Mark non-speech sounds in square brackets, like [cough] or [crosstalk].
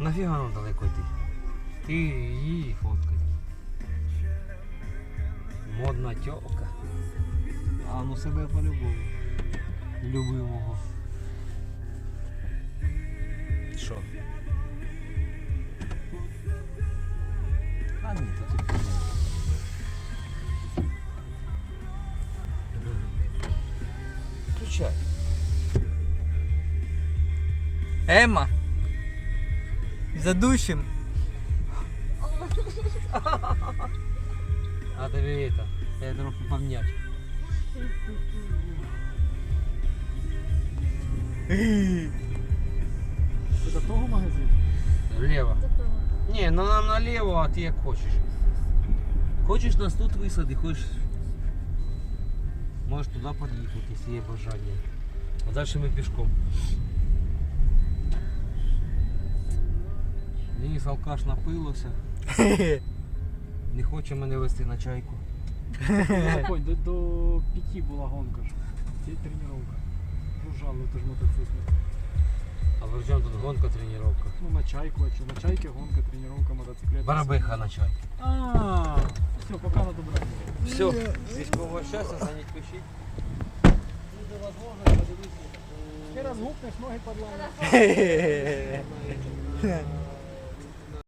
Нафіга нам далеко йти? Ти її фоткай. Модна тьока. А ну себе по-любому. Любимого. Що? А ні, то ти. Включай. Ема. Задушим. А тобі это, я трохи помнять. Це до того магазину? Влево. Не, ну нам налево, а ти як хочеш. Хочеш нас тут висади, хочеш. Можеш туди під'їхати, якщо є бажання. А далі ми пішком. Денис алкаш напилося. [laughs] Не хоче мене вести на чайку. Ой, до, до пяти була гонка ж. Це тренування. Жужжали, то ж мотоцикли. А при чому тут гонка, тренування? Ну на чайку, а чи на чайки гонка, тренування, мотоциклет. Барабиха на чайку. А, все, пока на добра. Все, військового щастя, занять пишіть. Буде можливість подивитися. Ти раз гукнеш, ноги подламаєш. [laughs]